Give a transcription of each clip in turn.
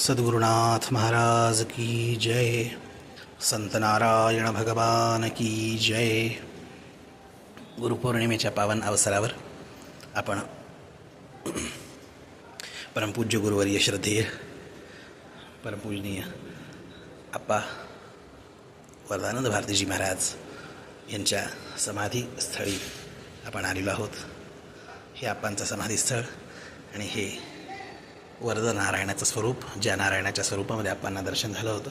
सद्गुरुनाथ महाराज की जय। संत नारायण भगवान की जय। गुरुपौर्णिमेच्या पावन अवसरावर आपण परमपूज्य गुरुवर्य श्रद्धेय परमपूजनीय आप्पा वरदानंद भारतीजी महाराज यांच्या समाधीस्थळी आपण आलेलो आहोत. हे आप्पांचं समाधीस्थळ आणि हे वरद नारायणाचं स्वरूप ज्या नारायणाच्या स्वरूपामध्ये आप्पांना दर्शन झालं होतं.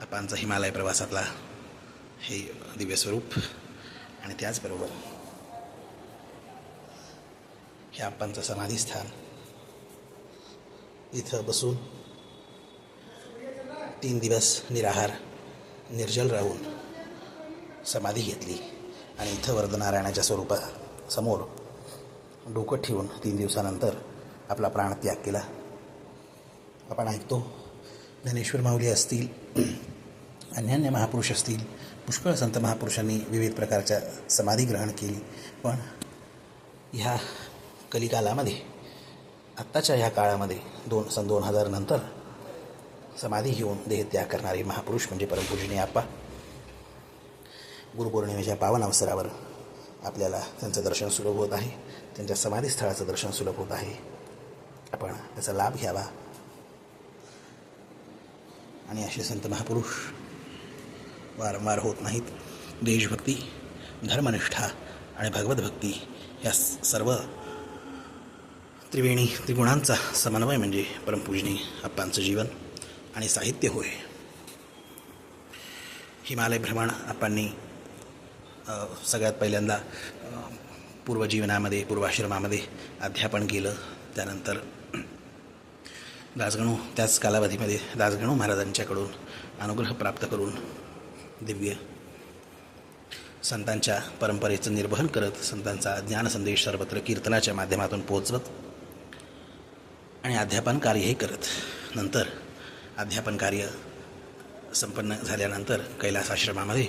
आप्पांचा हिमालय प्रवासातला हे दिव्य स्वरूप आणि त्याचबरोबर हे आप्पांचं समाधीस्थान. इथं बसून तीन दिवस निराहार निर्जल राहून समाधी घेतली आणि इथं वरदनारायणाच्या स्वरूपासमोर डोकं ठेवून तीन दिवसानंतर आपला प्राणत्याग केला. आपण ऐकतो ज्ञानेश्वर माऊली असतील अन्यान्य महापुरुष असतील पुष्कळ संत महापुरुषांनी विविध प्रकारच्या समाधी ग्रहण केली. पण ह्या कलिकालामध्ये आत्ताच्या ह्या काळामध्ये दोन सन दोन हजार नंतर समाधी घेऊन देहत्याग करणारे महापुरुष म्हणजे परमपूजनीय आप्पा. गुरुपौर्णिमेच्या पावन अवसरावर आपल्याला त्यांचं दर्शन सुलभ होत आहे. त्यांच्या समाधीस्थळाचं दर्शन सुलभ होत आहे. आपण त्याचा लाभ घ्यावा. आणि असे संत महापुरुष वारंवार होत नाहीत. देशभक्ती धर्मनिष्ठा आणि भगवतभक्ती या सर्व त्रिवेणी त्रिगुणांचा समन्वय म्हणजे परमपूजनी आप्पांचं जीवन आणि साहित्य होय. हिमालय भ्रमण आप्पांनी सगळ्यात पहिल्यांदा पूर्वजीवनामध्ये पूर्वाश्रमामध्ये अध्यापन केलं. त्यानंतर दासगणू त्याच कालावधीमध्ये दासगणू महाराजांच्याकडून अनुग्रह प्राप्त करून दिव्य संतांच्या परंपरेचं निर्वहन करत संतांचा ज्ञान संदेश सर्वत्र कीर्तनाच्या माध्यमातून पोचवत आणि अध्यापन कार्यही करत. नंतर अध्यापन कार्य संपन्न झाल्यानंतर कैलास आश्रमामध्ये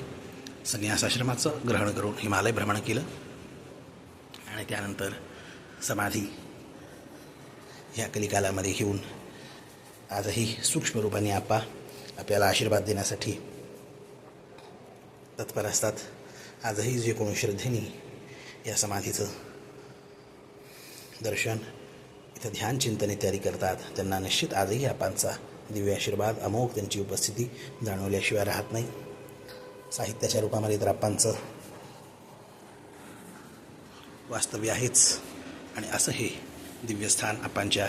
संन्यासाश्रमाचं ग्रहण करून हिमालय भ्रमण केलं आणि त्यानंतर समाधी ह्या कलिकालामध्ये घेऊन आजही सूक्ष्म रूपाने आपा आपल्याला आशीर्वाद देण्यासाठी तत्पर असतात. आजही जे कोणी श्रद्धेने या समाधीचं दर्शन इथं ध्यान चिंतन इत्यादी करतात त्यांना निश्चित आजही आपांचा दिव्य आशीर्वाद अमोघ त्यांची उपस्थिती जाणवल्याशिवाय राहत नाही. साहित्याच्या रूपामध्ये तर आपांचं वास्तव्य आहेच. आणि असं हे दिव्यस्थान आपांच्या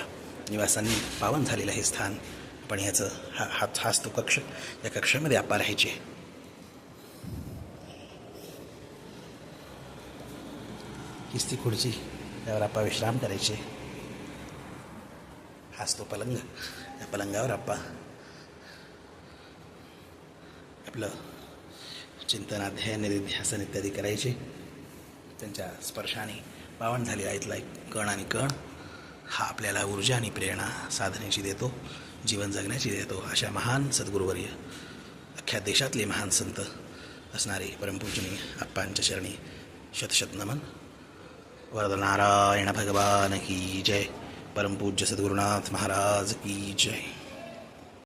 निवासांनी पावन झालेलं हे स्थान पण ह्याचं हा हा हाच तो कक्ष या कक्षामध्ये आपा राहायचे हीच ती खुर्ची त्यावर आपा विश्राम करायचे. हाच तो पलंग या पलंगावर आप्पा आपलं चिंतन अध्ययन निधिध्यासन इत्यादी करायचे. त्यांच्या स्पर्शाने पावन झालेला इथला एक कण आणि कण. हा आपल्याला ऊर्जा आणि प्रेरणा साधनेची देतो जीवन जगण्याची देतो अशा महान सद्गुरुवर्य अख्ख्या देशातले महान संत असणारे परमपूजनीय आप्पांच्या चरणी शतशत नमन. वरदनारायण भगवान की जय. परमपूज्य सद्गुरुनाथ महाराज की जय.